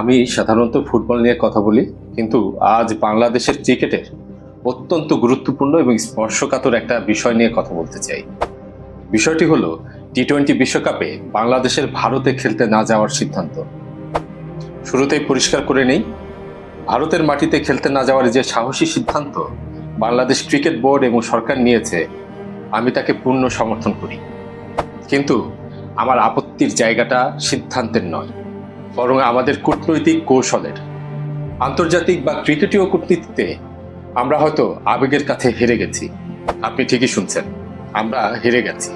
আমি সাধারণত ফুটবল নিয়ে কথা বলি, কিন্তু আজ বাংলাদেশের ক্রিকেটের অত্যন্ত গুরুত্বপূর্ণ এবং স্পর্শকাতর একটা বিষয় নিয়ে কথা বলতে চাই। বিষয়টি হলো টি টোয়েন্টি বিশ্বকাপে বাংলাদেশের ভারতে খেলতে না যাওয়ার সিদ্ধান্ত। শুরুতেই পরিষ্কার করে নেই, ভারতের মাটিতে খেলতে না যাওয়ার যে সাহসী সিদ্ধান্ত বাংলাদেশ ক্রিকেট বোর্ড এবং সরকার নিয়েছে, আমি তাকে পূর্ণ সমর্থন করি। কিন্তু আমার আপত্তির জায়গাটা সিদ্ধান্তের নয়। বরং আমাদের কূটনৈতিক কৌশলের, আন্তর্জাতিক বা ক্রিকেটীয় কূটনীতিতে আমরা হয়তো আবেগের কাছে হেরে গেছি। আপনি ঠিকই শুনছেন, আমরা হেরে গেছি।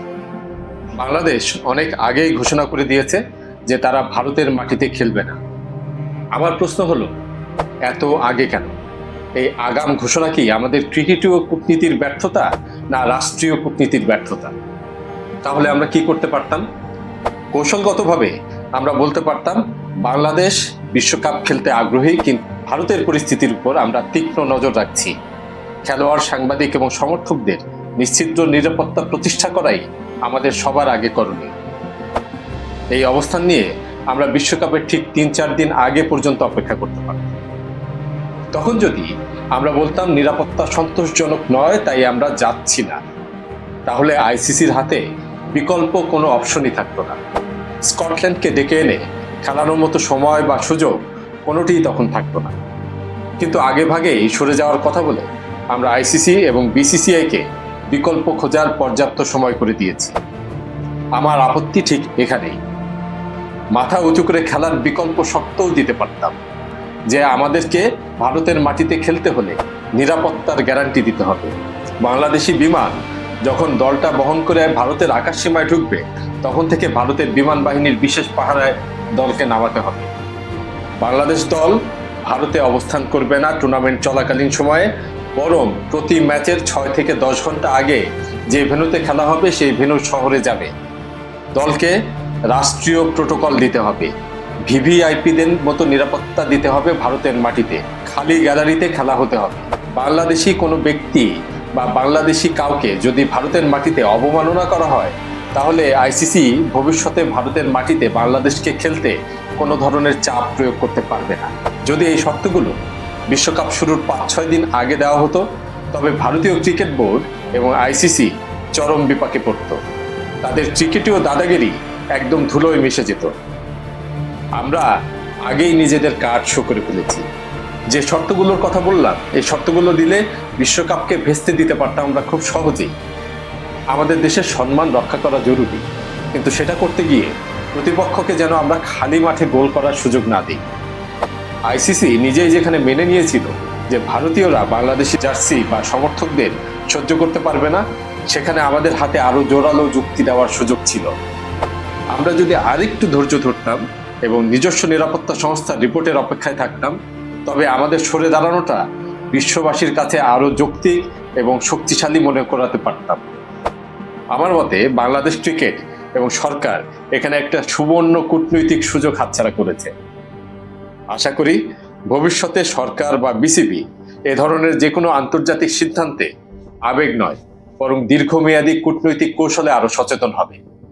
বাংলাদেশ অনেক আগেই ঘোষণা করে দিয়েছে যে তারা ভারতের মাটিতে খেলবে না। আমার প্রশ্ন হলো, এত আগে কেন? এই আগাম ঘোষণা কি আমাদের ক্রিকেটীয় কূটনীতির ব্যর্থতা না রাষ্ট্রীয় কূটনীতির ব্যর্থতা? তাহলে আমরা কি করতে পারতাম? কৌশলগতভাবে আমরা বলতে পারতাম বাংলাদেশ বিশ্বকাপ খেলতে আগ্রহী, কিন্তু ভারতের পরিস্থিতির উপর আমরা তীক্ষ্ণ নজর রাখছি। খেলোয়াড়, সাংবাদিক এবং সমর্থকদের নিশ্চিদ্র নিরাপত্তা প্রতিষ্ঠা করাই আমাদের সবার আগে করণীয়। এই অবস্থান নিয়ে আমরা বিশ্বকাপের ঠিক তিন চার দিন আগে পর্যন্ত অপেক্ষা করতে পারতাম তখন যদি আমরা বলতাম নিরাপত্তা সন্তোষজনক নয়, তাই আমরা যাচ্ছি না। তাহলে আইসিসির হাতে বিকল্প কোনো অপশনই থাকতো না। স্কটল্যান্ডকে ডেকে এনে খেলানোর মতো সময় বা সুযোগ কোনোটিই তখন থাকতো না। কিন্তু আগে ভাগেই সরে যাওয়ার কথা বলে আমরা আইসিসি এবং বিসিসিআইকে বিকল্প খোঁজার পর্যাপ্ত সময় করে দিয়েছি। আমার আপত্তি ঠিক এখানেই। মাথা উঁচু করে খেলার বিকল্প শক্তও দিতে পারতাম। যে আমাদেরকে ভারতের মাটিতে খেলতে হলে নিরাপত্তার গ্যারান্টি দিতে হবে। বাংলাদেশি বিমান যখন দলটা বহন করে ভারতের আকাশ সীমায় ঢুকবে, তখন থেকে ভারতের বিমান বাহিনীর বিশেষ পাহারায় দলকে নামাতে হবে। বাংলাদেশ দল ভারতে অবস্থান করবে না টুর্নামেন্ট চলাকালীন সময়ে, বরং প্রতি ম্যাচের ছয় থেকে দশ ঘণ্টা আগে যে ভেনুতে খেলা হবে, সেই ভেনু শহরে যাবে। দলকে রাষ্ট্রীয় প্রোটোকল দিতে হবে। ভিভিআইপিদের মতো নিরাপত্তা দিতে হবে ভারতের মাটিতে। খালি গ্যালারিতে খেলা হতে হবে। বাংলাদেশি কোনো ব্যক্তি বা বাংলাদেশি কাউকে যদি ভারতের মাটিতে অবমাননা করা হয়, তাহলে আইসিসি ভবিষ্যতে ভারতের মাটিতে বাংলাদেশকে খেলতে কোনো ধরনের চাপ প্রয়োগ করতে পারবে না। যদি এই শর্তগুলো বিশ্বকাপ শুরুর পাঁচ ছয় দিন আগে দেওয়া হতো, তবে ভারতীয় ক্রিকেট বোর্ড এবং আইসিসি চরম বিপাকে পড়ত। তাদের ক্রিকেটীয় দাদাগিরি একদম ধুলোয় মিশে যেত। আমরা আগেই নিজেদের কার্ড শো করে ফেলেছি। যে শর্তগুলোর কথা বললাম, এই শর্তগুলো দিলে বিশ্বকাপকে ভেস্তে দিতে পারতাম আমরা খুব সহজেই। আমাদের দেশের সম্মান রক্ষা করা জরুরি, কিন্তু সেটা করতে গিয়ে প্রতিপক্ষকে যেন আমরা খালি মাঠে গোল করার সুযোগ না দিই। আইসিসি নিজেই যেখানে মেনে নিয়েছিল যে ভারতীয়রা বাংলাদেশি জার্সি বা সমর্থকদের সহ্য করতে পারবে না, সেখানে আমাদের হাতে আরও জোরালো যুক্তি দেওয়ার সুযোগ ছিল। আমরা যদি আরেকটু ধৈর্য ধরতাম এবং নিজস্ব নিরাপত্তা সংস্থার রিপোর্টের অপেক্ষায় থাকতাম তবে আমাদের সরে দাঁড়ানোটা বিশ্ববাসীর কাছে আরও যৌক্তিক এবং শক্তিশালী মনে করাতে পারতাম। আমার মতে বাংলাদেশ ক্রিকেট এবং সরকার এখানে একটা সুবর্ণ কূটনৈতিক সুযোগ হাতছাড়া করেছে। আশা করি ভবিষ্যতে সরকার বা বিসিবি এ ধরনের যে কোনো আন্তর্জাতিক সিদ্ধান্তে আবেগ নয়, বরং দীর্ঘমেয়াদী কূটনৈতিক কৌশলে আরও সচেতন হবে।